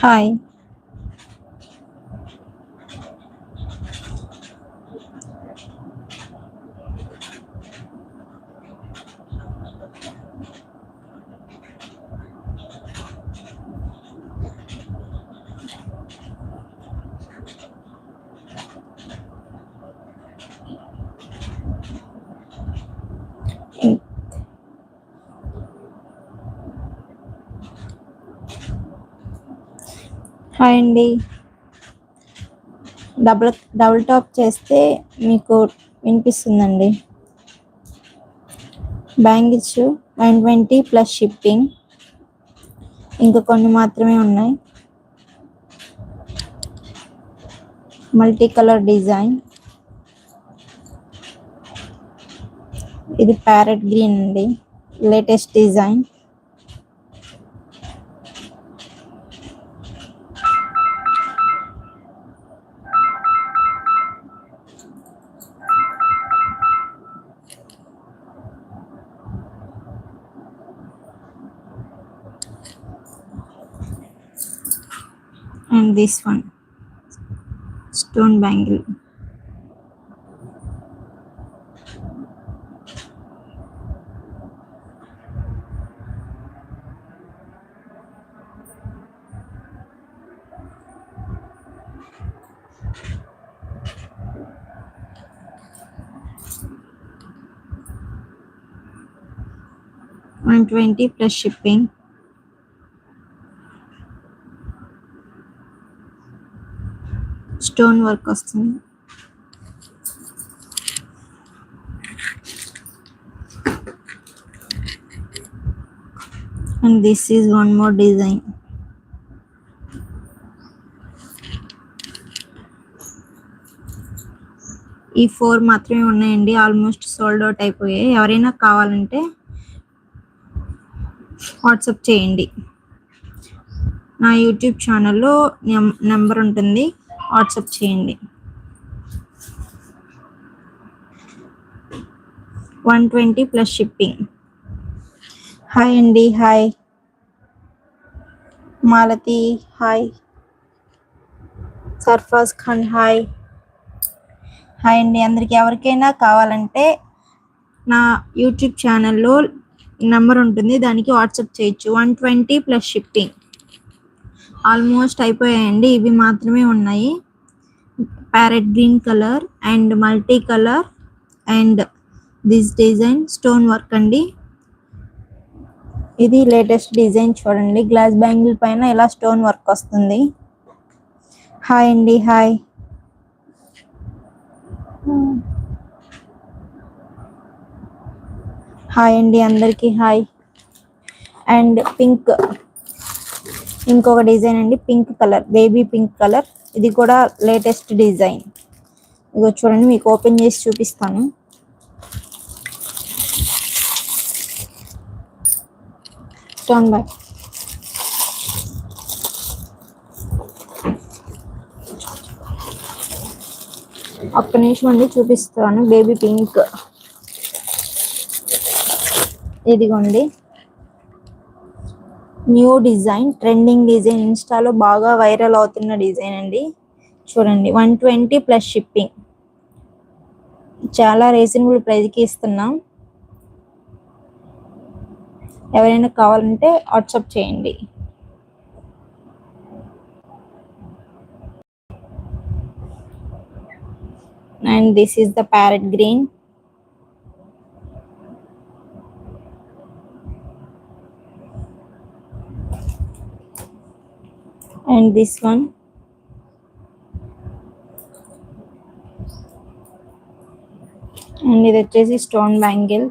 Hi. Hi అండి. Double double tap చేస్తే మీకు వినిపిస్తుందండి. Bangles one twenty plus shipping ఇంకా కొన్ని మాత్రమే ఉన్నాయి. మల్టీ కలర్ డిజైన్ ఇది ప్యారెట్ గ్రీన్ అండి. Latest design this one stone bangle One twenty plus shipping. Stone work వస్తుంది. And this is one more design. ఈ ఫోర్ మాత్రమే ఉన్నాయండి. ఆల్మోస్ట్ సోల్డ్ అవుట్ అయిపోయాయి. ఎవరైనా కావాలంటే వాట్సాప్ చేయండి. నా యూట్యూబ్ ఛానల్లో నెంబర్ ఉంటుంది. వాట్సాప్ చేయండి. One twenty plus shipping. Hi అండి hi. Malathi hi. Sarfaz Khan hi. Hi అండి అందరికి ఎవరికైనా కావాలంటే నా యూట్యూబ్ ఛానల్లో నెంబర్ ఉంటుంది దానికి వాట్సాప్ చేయొచ్చు. One twenty plus shipping. Almost అయిపోయాయండి. ఇవి మాత్రమే ఉన్నాయి. Parrot green colour and multi colour and this design stone work అండి. ఇది లేటెస్ట్ డిజైన్ చూడండి. గ్లాస్ బ్యాంగిల్ పైన ఇలా స్టోన్ వర్క్ వస్తుంది. హాయ్ అండి. హాయ్. హాయ్ అండి అందరికీ. హాయ్. అండ్ పింక్ ఇంకొక డిజైన్ అండి pink colour baby pink colour. ఇది కూడా లేటెస్ట్ డిజైన్. ఇగో చూడండి మీకు ఓపెన్ చేసి చూపిస్తాను. స్టోన్ బ్యాక్ ఒక్క నిమిషం అండి చూపిస్తాను. Baby pink. ఇదిగోండి. New design trending design. ఇన్స్టాలో బాగా వైరల్ అవుతున్న డిజైన్ అండి. చూడండి వన్ ట్వంటీ ప్లస్ షిప్పింగ్. చాలా రీజనబుల్ ప్రైస్కి ఇస్తున్నాం. ఎవరైనా కావాలంటే వాట్సాప్ చేయండి. And this is the parrot green. And this one. And ఇది వచ్చేసి స్టోన్ బ్యాంగిల్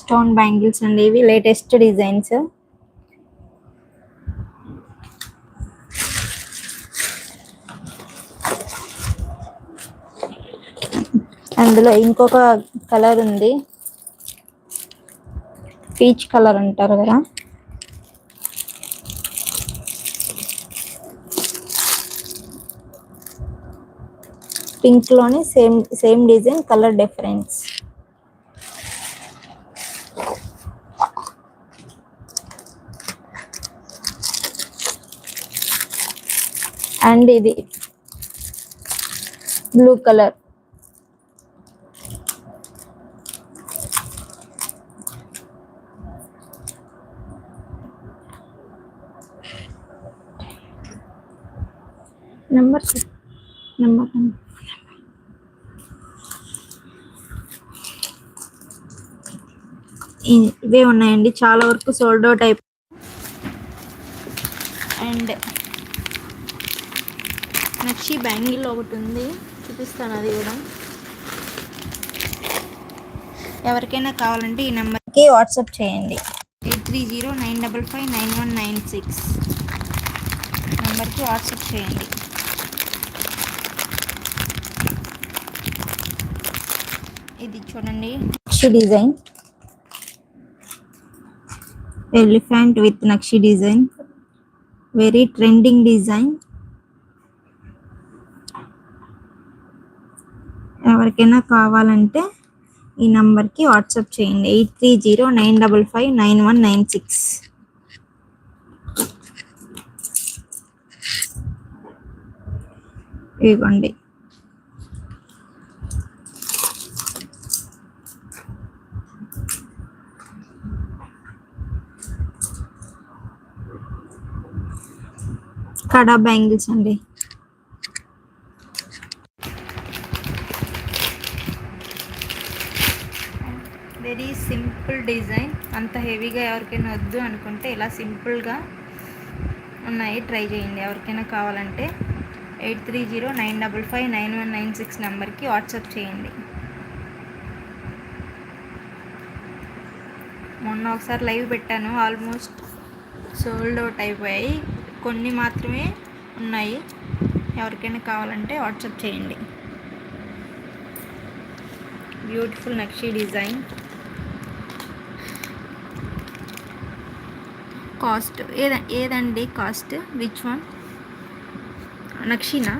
స్టోన్ బ్యాంగిల్స్ అండి ఇవి లేటెస్ట్ డిజైన్స్ అందులో ఇంకొక కలర్ ఉంది పీచ్ కలర్ అంటారు కదా. పింక్లోని same same design colour difference. And ఇది బ్లూ కలర్. నెంబర్ నెంబర్ ఇవే ఉన్నాయండి. చాలా వరకు సోల్డ్ అవుట్ అండ్ నక్షి బ్యాంగిల్ ఒకటి ఉంది. చూపిస్తాను అది కూడా. ఎవరికైనా కావాలంటే ఈ నెంబర్కి వాట్సాప్ చేయండి. Eight three zero nine double five nine one nine six. నెంబర్కి వాట్సాప్ చేయండి ఇది చూడండి. నక్షి డిజైన్. ఎలిఫెంట్ విత్ నక్షి డిజైన్. Very trending design. ఎవరికైనా కావాలంటే ఈ నంబర్కి వాట్సాప్ చేయండి. Eight three zero nine double five nine one nine six. ఇదిగోండి కడా బ్యాంగిల్స్ అండి. Very simple design. అంత హెవీగా ఎవరికైనా వద్దు అనుకుంటే ఇలా సింపుల్గా ఉన్నాయి. ట్రై చేయండి. ఎవరికైనా కావాలంటే eight three zero nine double five nine one nine six నెంబర్కి వాట్సాప్ చేయండి. మొన్న ఒకసారి లైవ్ పెట్టాను. ఆల్మోస్ట్ సోల్డ్ అవుట్ అయిపోయాయి. కొన్ని మాత్రమే ఉన్నాయి. ఎవరికైనా కావాలంటే వాట్సాప్ చేయండి. బ్యూటిఫుల్ నక్షి డిజైన్ కాస్ట్ ఏద ఏదండి కాస్ట్ విచ్ వన్ నక్షినా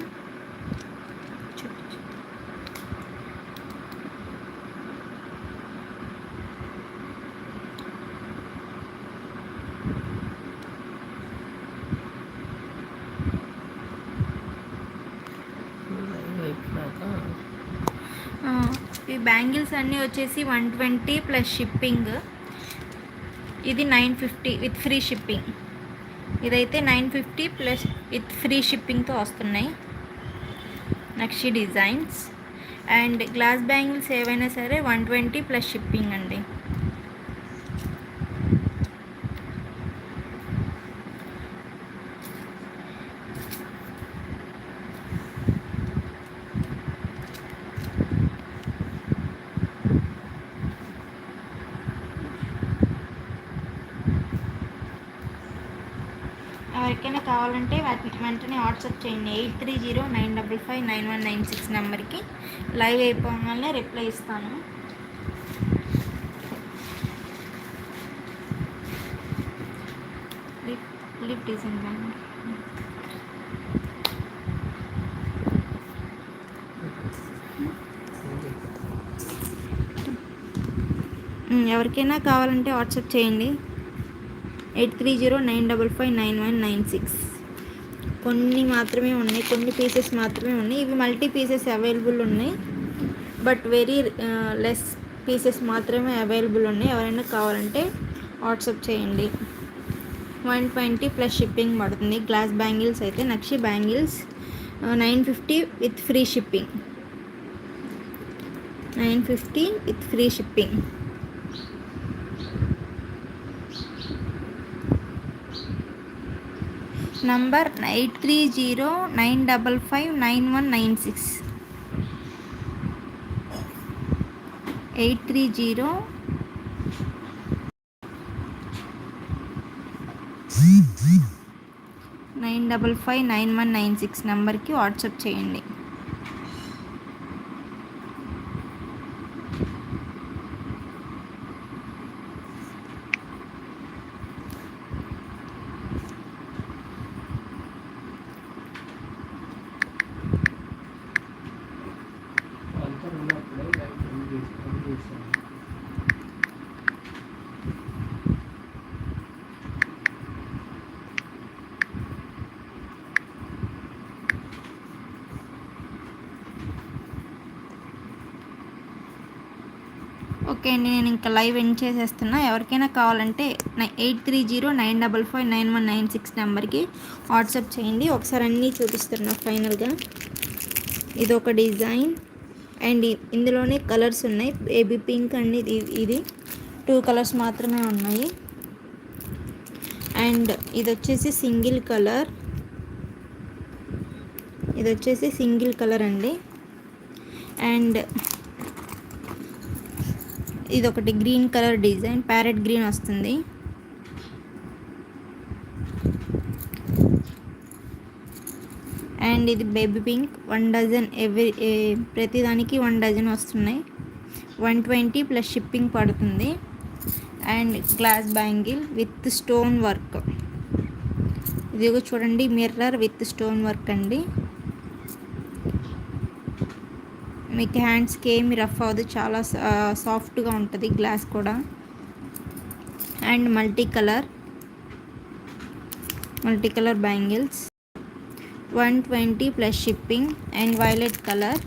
ఆ, ఈ బ్యాంగిల్స్ అన్నీ వచ్చేసి వన్ ట్వంటీ ప్లస్ షిప్పింగ్. ఇది nine fifty with free shipping. ఇదైతే nine fifty plus with free షిప్పింగ్తో వస్తున్నాయి. నక్షి డిజైన్స్. అండ్ గ్లాస్ బ్యాంగిల్స్ ఏవైనా సరే వన్ ట్వంటీ ప్లస్ షిప్పింగ్ అండి. ఎవరికైనా కావాలంటే వాటిని వెంటనే వాట్సాప్ చేయండి. Eight three zero nine double five nine one nine six నెంబర్కి లైవ్ అయిపోగానే రిప్లై ఇస్తాను. లిప్ లిప్ డిజైన్ ఎవరికైనా కావాలంటే వాట్సాప్ చేయండి. Eight three zero nine double five nine one nine six. కొన్ని మాత్రమే ఉన్నాయి కొన్ని పీసెస్ మాత్రమే ఉన్నాయి. ఇవి మల్టీ పీసెస్ అవైలబుల్ ఉన్నాయి. బట్ వెరీ లెస్ పీసెస్ మాత్రమే అవైలబుల్ ఉన్నాయి. ఎవరైనా కావాలంటే వాట్సాప్ చేయండి. వన్ ట్వంటీ ప్లస్ షిప్పింగ్ పడుతుంది. గ్లాస్ బ్యాంగిల్స్ అయితే నక్షి bangles uh, nine fifty with free shipping nine fifty with free shipping. Number eight three zero nine double five nine one nine six. Eight three zero nine double five nine one nine six నెంబర్కి WhatsApp చేయండి. Okay అండి నేను ఇంకా live end చేసేస్తున్నా. ఎవరికైనా కావాలంటే eight three zero nine double five nine one nine six నెంబర్కి WhatsApp చేయండి. ఒకసారి అన్నీ చూపిస్తున్నా ఫైనల్గా. ఇది ఒక డిజైన్. అండ్ ఇందులోనే కలర్స్ ఉన్నాయి. బేబీ పింక్ అండ్ ఇది ఇది. టూ కలర్స్ మాత్రమే ఉన్నాయి. అండ్ ఇది వచ్చేసి సింగిల్ కలర్. ఇది వచ్చేసి సింగిల్ కలర్ అండి. అండ్ ఇది ఒకటి green colour design parrot green వస్తుంది. అండ్ ఇది baby pink one dozen every ప్రతిదానికి వన్ డజన్ వస్తున్నాయి. వన్ ట్వంటీ ప్లస్ షిప్పింగ్ పడుతుంది. And glass bangle with stone work. ఇదిగో చూడండి మిర్రర్ విత్ స్టోన్ వర్క్ అండి. మీకు హ్యాండ్స్కి ఏమి రఫ్ అవ్వదు చాలా సాఫ్ట్గా ఉంటుంది గ్లాస్ కూడా. And multi colour multi colour bangles. One twenty plus shipping and violet colour.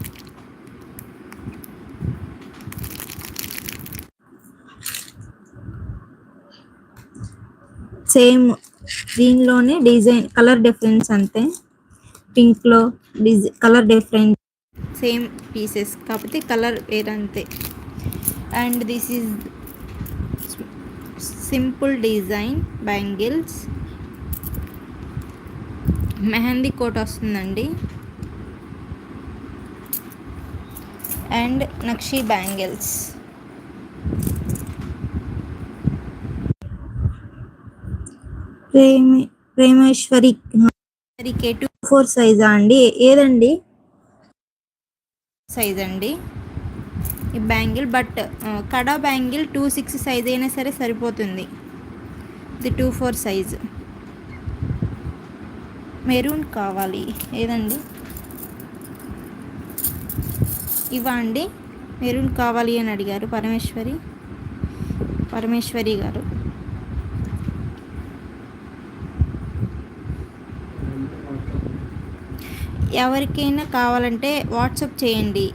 Same దీనిలోనే డిజైన్ కలర్ డిఫరెన్స్ అంతే. పింక్లో design colour difference. Same pieces కాకపోతే colour వేరంతే. And this is simple design bangles. Mehendi coat వస్తుందండి. And నక్షి bangles. Premi Premeshwari four సైజా అండి? ఏదండి? Size అండి. ఈ bangle but kada bangle two six size అయినా సరే సరిపోతుంది. ఇది టూ ఫోర్ సైజ్ మెరూన్ కావాలి. ఏదండి? ఇవా అండి? మెరూన్ కావాలి అని అడిగారు పరమేశ్వరి. పరమేశ్వరి గారు. ఎవరికైనా కావాలంటే వాట్సాప్ చేయండి.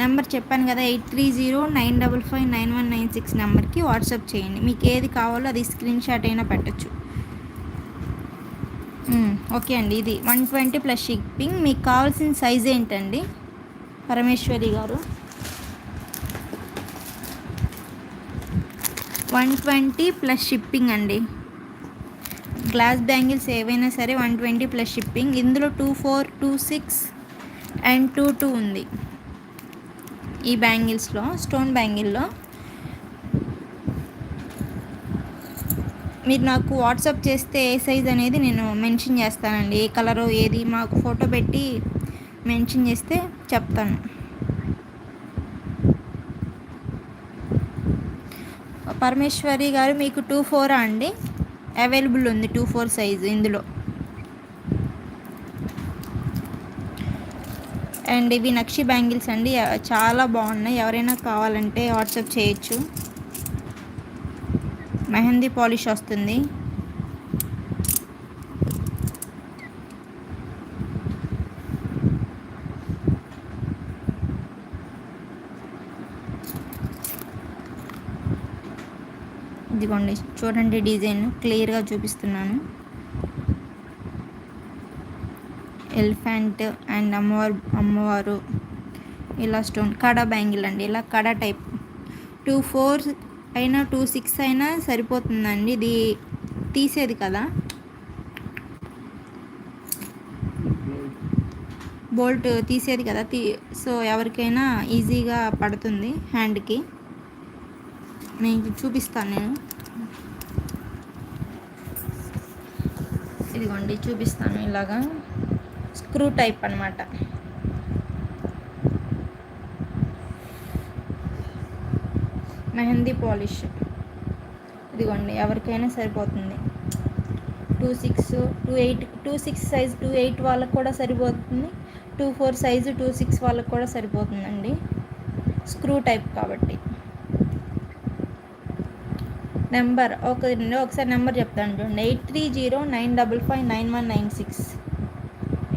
నెంబర్ చెప్పాను కదా eight three zero nine double five nine one nine six నెంబర్కి వాట్సాప్ చేయండి. మీకు ఏది కావాలో అది స్క్రీన్ షాట్ అయినా పెట్టచ్చు. ఓకే అండి. ఇది వన్ ట్వంటీ ప్లస్ షిప్పింగ్. మీకు కావాల్సిన సైజ్ ఏంటండి? Parameshwari garu. One twenty plus shipping అండి. గ్లాస్ బ్యాంగిల్స్ ఏవైనా సరే వన్ ట్వంటీ ప్లస్ షిప్పింగ్ ఇందులో two four two six and two two ఉంది. ఈ బ్యాంగిల్స్లో స్టోన్ బ్యాంగిల్లో మీరు నాకు వాట్సాప్ చేస్తే ఏ సైజ్ అనేది నేను మెన్షన్ చేస్తానండి. ఏ కలరు ఏది మాకు ఫోటో పెట్టి మెన్షన్ చేస్తే చెప్తాను. పరమేశ్వరి గారు మీకు టూ ఫోరా అండి? అవైలబుల్ ఉంది టూ ఫోర్ సైజు ఇందులో. అండ్ ఇవి నక్షి బ్యాంగిల్స్ అండి. చాలా బాగున్నాయి. ఎవరైనా కావాలంటే వాట్సాప్ చేయొచ్చు. మెహందీ పాలిష్ వస్తుంది. ఇదిగోండి చూడండి డిజైన్ క్లియర్గా చూపిస్తున్నాను. ఎలిఫెంట్ అండ్ అమ్మవారు అమ్మవారు ఇలా స్టోన్ కడ బ్యాంగిల్ అండి ఇలా కడా టైప్. టూ ఫోర్ అయినా టూ సిక్స్ అయినా సరిపోతుందండి ఇది తీసేది కదా. బోల్ట్ తీసేది కదా తీ సో ఎవరికైనా ఈజీగా పడుతుంది హ్యాండ్కి. నేను చూపిస్తాను నేను. ఇదిగోండి చూపిస్తాను ఇలాగా. స్క్రూ టైప్ అనమాట మెహందీ పాలిష్. ఇదిగోండి ఎవరికైనా సరిపోతుంది. Two six two eight two six size two eight వాళ్ళకి కూడా సరిపోతుంది. Two four size two six వాళ్ళకి కూడా సరిపోతుందండి. స్క్రూ టైప్ కాబట్టి. నెంబర్ ఒక ఒకసారి నెంబర్ చెప్తాను చూడండి. Eight three zero nine double five nine one nine six.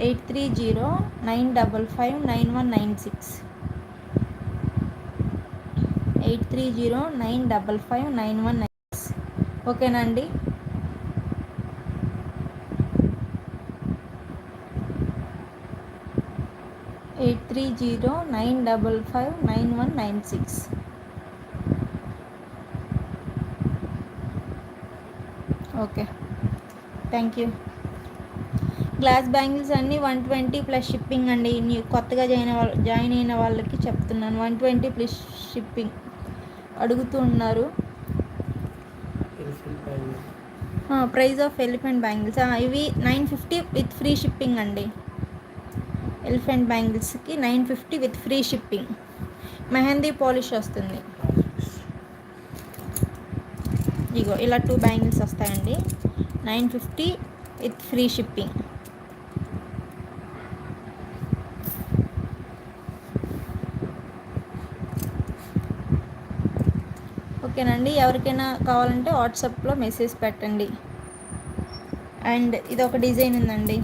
Eight three zero nine double five nine one nine six. Eight three zero nine double five nine one nine six. ఓకేనండి? అండి eight three zero nine double five nine one nine six. Okay. Thank you glass bangles అన్నీ one twenty plus shipping అండి. కొత్తగా join join అయిన వాళ్ళకి చెప్తున్నాను. One twenty plus shipping అడుగుతూ ఉన్నారు. ప్రైస్ ఆఫ్ ఎలిఫెంట్ బ్యాంగిల్స్ ఇవి nine fifty with free shipping అండి. Elephant బ్యాంగిల్స్కి nine fifty with free shipping mehendi polish వస్తుంది. ఇగో ఇలా టూ బ్యాంగిల్స్ వస్తాయండి. Nine fifty with free shipping ఓకేనండి ఎవరికైనా కావాలంటే వాట్సాప్లో మెసేజ్ పెట్టండి. అండ్ ఇది ఒక డిజైన్ ఉందండి.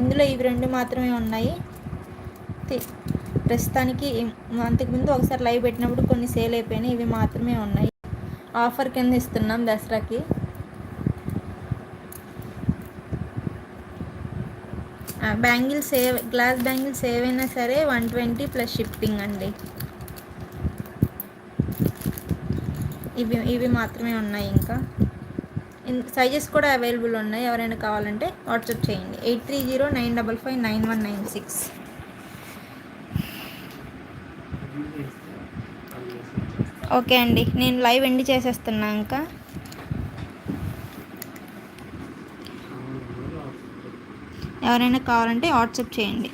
ఇందులో ఇవి రెండు మాత్రమే ఉన్నాయి. తి- ప్రస్తుతానికి అంతకుముందు ఒకసారి లైవ్ పెట్టినప్పుడు కొన్ని సేల్ అయిపోయినాయి ఇవి మాత్రమే ఉన్నాయి. ఆఫర్ కింద ఇస్తున్నాం దసరాకి. బ్యాంగిల్ సేవ్ గ్లాస్ బ్యాంగిల్ సేవ్ అయినా సరే వన్ ట్వంటీ ప్లస్ షిప్పింగ్ అండి. ఇవి ఇవి మాత్రమే ఉన్నాయి ఇంకా. సైజెస్ కూడా అవైలబుల్ ఉన్నాయి. ఎవరైనా కావాలంటే వాట్సాప్ చేయండి. Eight three zero nine double five nine one nine six. Okay అండి నేను లైవ్ ఎండి చేసేస్తున్నా ఇంకా. ఎవరైనా కావాలంటే వాట్సాప్ చేయండి.